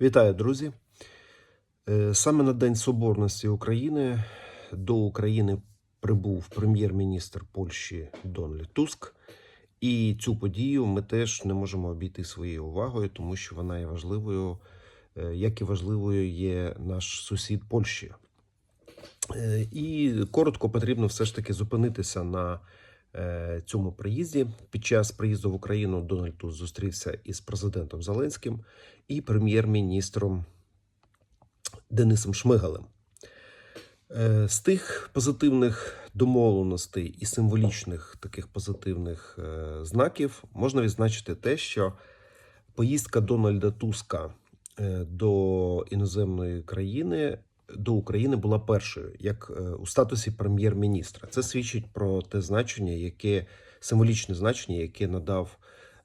Вітаю, друзі! Е, Саме на День Соборності України до України прибув прем'єр-міністр Польщі Дональд Туск. І цю подію ми теж не можемо обійти своєю увагою, тому що вона є важливою, е, як і важливою є наш сусід Польща. Е, І коротко потрібно все ж таки зупинитися на цьому приїзді. Під час приїзду в Україну Дональд Туск зустрівся із президентом Зеленським і прем'єр-міністром Денисом Шмигалем. Е, З тих позитивних домовленостей і символічних таких позитивних е, знаків можна відзначити те, що поїздка Дональда Туска е, до іноземної країни до України була першою, як е, у статусі прем'єр-міністра. Це свідчить про те значення, яке символічне значення, яке надав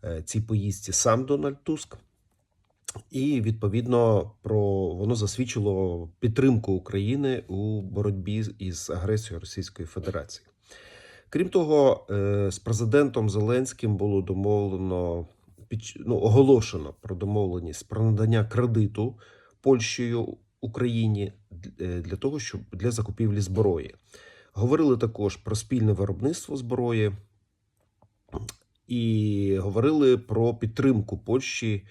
е, цій поїздці сам Дональд Туск. І відповідно про воно засвідчило підтримку України у боротьбі із агресією Російської Федерації. Крім того, е, з президентом Зеленським було домовлено ну, оголошено про домовленість про надання кредиту Польщею Україні для того, щоб для закупівлі зброї. Говорили також про спільне виробництво зброї і говорили про підтримку Польщі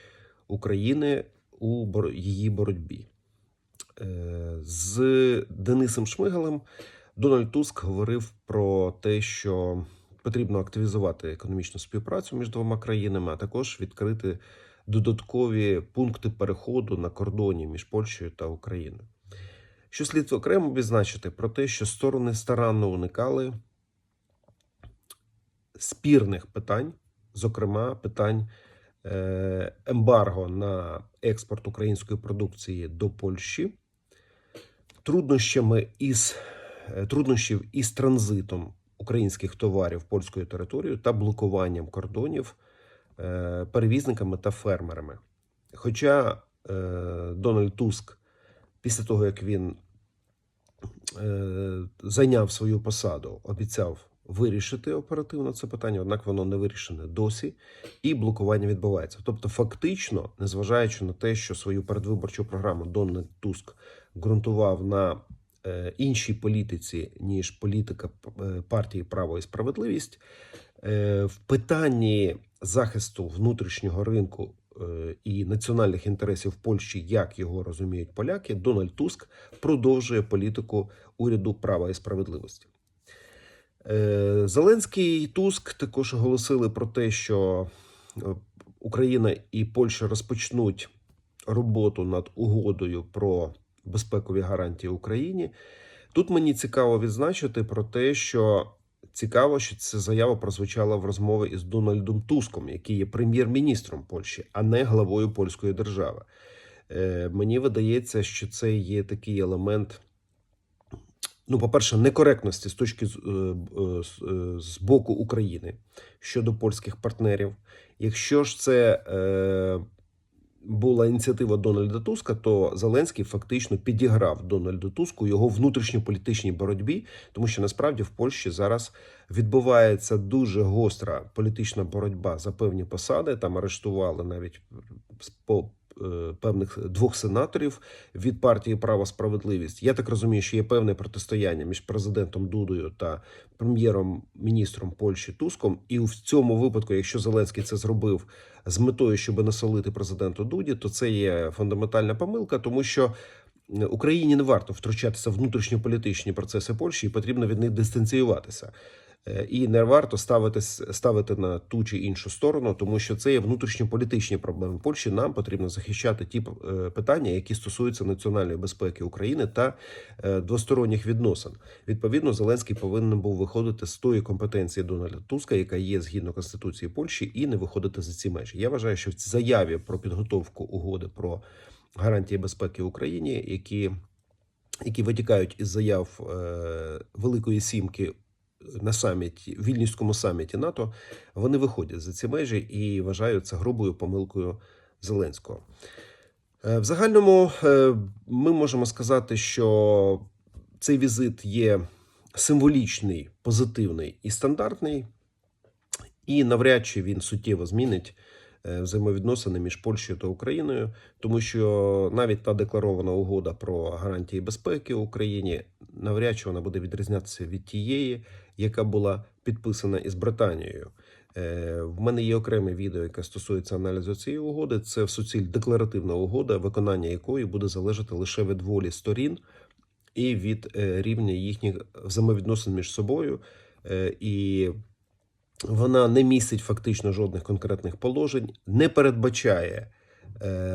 України у її боротьбі. Е, З Денисом Шмигалем Дональд Туск говорив про те, що потрібно активізувати економічну співпрацю між двома країнами, а також відкрити додаткові пункти переходу на кордоні між Польщею та Україною. Що слід окремо відзначити про те, що сторони старанно уникали спірних питань, зокрема питань е, ембарго на експорт української продукції до Польщі, труднощами із е, труднощів із транзитом українських товарів польською територією та блокуванням кордонів е, перевізниками та фермерами. Хоча Дональд Туск після того, як він е, зайняв свою посаду, обіцяв вирішити оперативно це питання, однак воно не вирішене досі, і блокування відбувається. Тобто, фактично, незважаючи на те, що свою передвиборчу програму Дональд Туск ґрунтував на е, іншій політиці, ніж політика е, партії Право і справедливість, е, в питанні захисту внутрішнього ринку і національних інтересів Польщі, як його розуміють поляки, Дональд Туск продовжує політику уряду права і справедливості. Е, Зеленський і Туск також оголосили про те, що е, Україна і Польща розпочнуть роботу над угодою про безпекові гарантії Україні. Тут мені цікаво відзначити про те, що цікаво, що ця заява прозвучала в розмові із Дональдом Туском, який є прем'єр-міністром Польщі, а не главою польської держави. Е, Мені видається, що це є такий елемент. Ну, по-перше, некоректності з точки з, е, е, боку України щодо польських партнерів. Якщо ж це була ініціатива Дональда Туска, то Зеленський фактично підіграв Дональду Туску його внутрішньополітичній боротьбі, тому що насправді в Польщі зараз відбувається дуже гостра політична боротьба за певні посади. Там арештували навіть по певних двох сенаторів від партії Право справедливість. Я так розумію, що є певне протистояння між президентом Дудою та прем'єром-міністром Польщі Туском. І в цьому випадку, якщо Зеленський це зробив з метою, щоб насолити президенту Дуді, то це є фундаментальна помилка, тому що. Україні не варто втручатися в внутрішньополітичні процеси Польщі, і потрібно від них дистанціюватися. Е, І не варто ставити, ставити на ту чи іншу сторону, тому що це є внутрішньополітичні проблеми Польщі. Нам потрібно захищати ті е, питання, які стосуються національної безпеки України та е, двосторонніх відносин. Відповідно, Зеленський повинен був виходити з тої компетенції Дональда Туска, яка є згідно конституції Польщі, і не виходити за ці межі. Я вважаю, що в заяві про підготовку угоди про гарантії безпеки Україні, які які витікають із заяв Великої Сімки на саміті Вільнюському саміті НАТО, вони виходять за ці межі і вважають це грубою помилкою Зеленського. Е, В загальному е, ми можемо сказати, що цей візит є символічний, позитивний і стандартний, і навряд чи він суттєво змінить е, взаємовідносини між Польщею та Україною, тому що навіть та декларована угода про гарантії безпеки Україні навряд чи вона буде відрізнятися від тієї, яка була підписана із Британією. Е, В мене є окреме відео, яке стосується аналізу цієї угоди. Це в суціль декларативна угода, виконання якої буде залежати лише від волі сторін і від е, рівня їхніх взаємовідносин між собою. Е, І вона не містить фактично жодних конкретних положень, не передбачає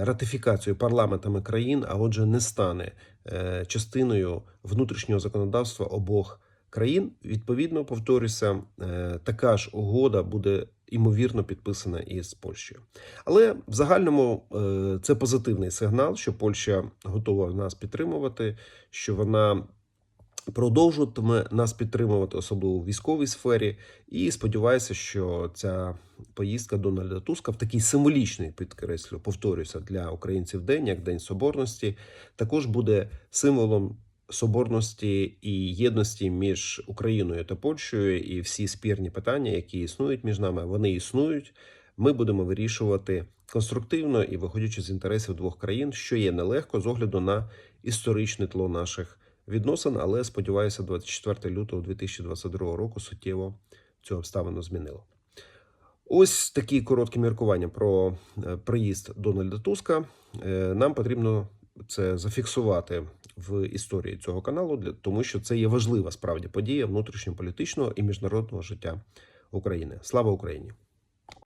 ратифікацію парламентами країн, а отже, не стане е, частиною внутрішнього законодавства обох країн. Відповідно, повторюся, е, така ж угода буде імовірно підписана із Польщею. Але в загальному е, це позитивний сигнал, що Польща готова нас підтримувати, що вона продовжуватиме нас підтримувати, особливо у військовій сфері. І сподіваюся, що ця поїздка Дональда Туска в такий символічний підкреслю, повторюся, для українців день, як День Соборності, також буде символом соборності і єдності між Україною та Польщею, і всі спірні питання, які існують між нами, вони існують. Ми будемо вирішувати конструктивно і виходячи з інтересів двох країн, що є нелегко з огляду на історичне тло наших відносин. Але сподіваюся, 24 лютого 2022 року суттєво цю обставину змінило. Ось такі короткі міркування про е, приїзд Дональда Туска. Е, Нам потрібно це зафіксувати в історії цього каналу, тому що це є важлива справді подія внутрішньополітичного і міжнародного життя України. Слава Україні!